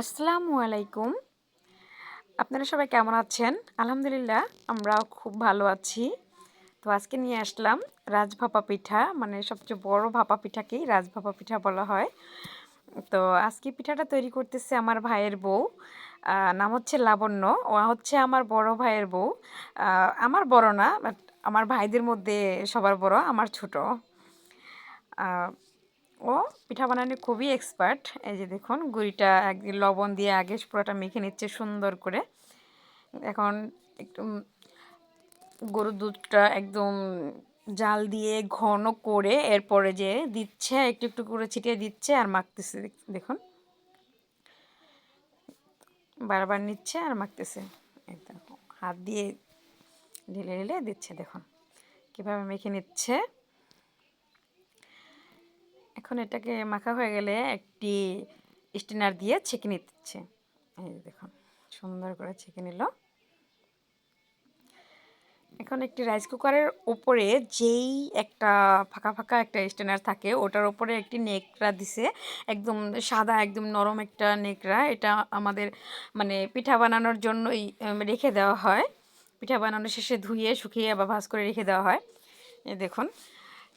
আসসালামু আলাইকুম। আপনারা সবাই কেমন আছেন? আলহামদুলিল্লাহ, আমরাও খুব ভালো আছি। তো আজকে নিয়ে আসলাম রাজভাপা পিঠা মানে সবচেয়ে বড় ভাপা পিঠাকেই রাজভাপা পিঠা বলা হয়। তো আজকে পিঠাটা তৈরি করতেছে আমার ভাইয়ের বউ নাম হচ্ছে লাবণ্য। ও হচ্ছে আমার বড় ভাইয়ের বউ। আমার বড় না বাট আমার ভাইদের মধ্যে সবার বড়, আমার ছোট। পিঠা বানানো খুবই এক্সপার্ট এই যে দেখুন, গুড়িটা একদিন লবণ দিয়ে আগে পুরোটা মেখে নিচ্ছে সুন্দর করে। এখন একটু গরুর দুধটা একদম জাল দিয়ে ঘন করে এরপরে যে দিচ্ছে, একটু একটু করে ছিটিয়ে দিচ্ছে আর মাখতেছে। দেখুন। বারবার নিচ্ছে আর মাখতেছে। হাত দিয়ে ঢিলে ঢিলে দিচ্ছে, দেখুন। কীভাবে মেখে নিচ্ছে। এখন এটাকে মাখা হয়ে গেলে একটি স্টিনার দিয়ে ছেঁকে নিচ্ছে। এই দেখুন, সুন্দর করে ছেঁকে নিল। এখন একটি রাইস কুকারের ওপরে যেই একটা ফাঁকা ফাঁকা একটা স্টেনার থাকে, ওটার ওপরে একটি নেকড়া দিছে। একদম সাদা, একদম নরম একটা নেকড়া। এটা আমাদের মানে পিঠা বানানোর জন্যই রেখে দেওয়া হয়। পিঠা বানানোর শেষে ধুয়ে, শুকিয়ে বা ভাজ করে রেখে দেওয়া হয়। দেখুন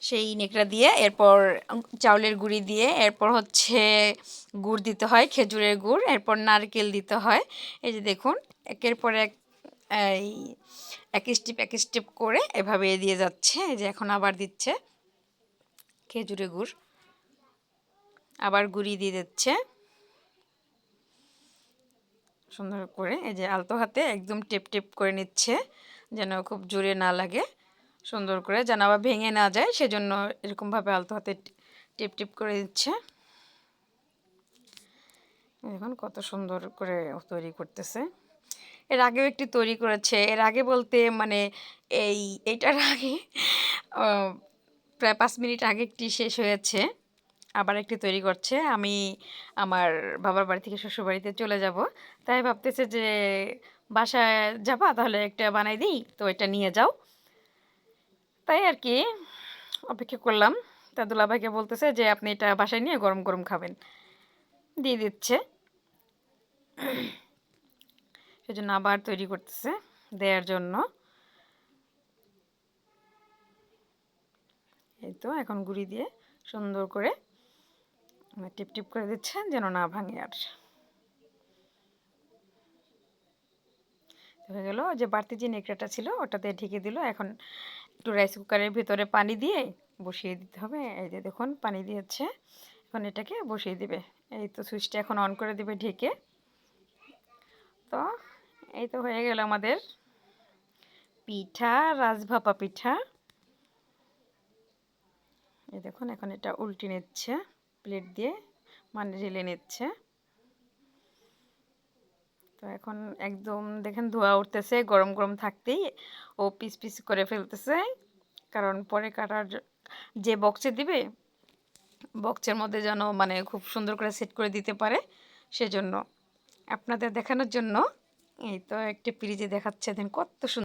সেই নেকড়া দিয়ে, এরপর চাউলের গুঁড়ি দিয়ে, এরপর হচ্ছে গুড় দিতে হয়, খেজুরের গুড়, এরপর নারকেল দিতে হয়। এই যে দেখুন, একের পর এক, এই এক স্টেপ এক স্টেপ করে এভাবে দিয়ে যাচ্ছে। এই যে এখন আবার দিচ্ছে খেজুরের গুড়। আবার গুড়ি দিয়ে দিচ্ছে। সুন্দর করে, এই যে আলতো হাতে একদম টেপ টেপ করে নিচ্ছে, যেন খুব জোরে না লাগে। সুন্দর করে যেন আবার ভেঙে না যায়, সেজন্য এরকমভাবে আলতো হাতে টিপ টিপ করে দিচ্ছে। দেখুন কত সুন্দর করে তৈরি করতেছে। এর আগেও একটি তৈরি করেছে। এর আগে বলতে মানে এই, এইটার আগে প্রায় পাঁচ মিনিট আগে একটি শেষ হয়েছে। আবার একটি তৈরি করছে। আমি আমার বাবার বাড়ি থেকে শ্বশুর বাড়িতে চলে যাব। তাই ভাবতেছে যে বাসায় যাবা, তাহলে একটা বানাই দিই। তো এটা নিয়ে যাও। তাই আর কি অপেক্ষা করলাম। তা দুলাভাইকে বলতেছে যে, আপনি এটা বাসায় নিয়ে গরম গরম খাবেন। দিয়ে দিচ্ছে। সেজন্য আবার তৈরি করতেছে দেওয়ার জন্য। এই তো এখন গুড়ি দিয়ে সুন্দর করে টিপ টিপ করে দিচ্ছে যেন না ভাঙে আর। হয়ে গেল যে, বাড়তি যে নেকড়াটা ছিল, ওটাতে ঢেকে দিল। এখন একটু রাইস কুকারের ভিতরে পানি দিয়ে বসিয়ে দিতে হবে। এই যে দেখুন, পানি দিয়েছে। এখন এটাকে বসিয়ে দিবে। এই তো সুইচটা এখন অন করে দিবে ঢেকে। তো এই তো হয়ে গেল আমাদের পিঠা, রাজভাপা পিঠা। এই দেখুন, এখন এটা উল্টে নিচ্ছে প্লেট দিয়ে মানে ঢেলে নিচ্ছে। তো এখন একদম দেখেন ধোয়া উঠতেছে, গরম গরম থাকতেই ও পিস পিস করে ফেলতেছে। কারণ পরে কাটার যে বক্সে দিবে, বক্সের মধ্যে যেন মানে খুব সুন্দর করে সেট করে দিতে পারে সেজন্য। আপনাদের দেখানোর জন্য এই তো একটি পিরিজে দেখাচ্ছে দেন কত সুন্দর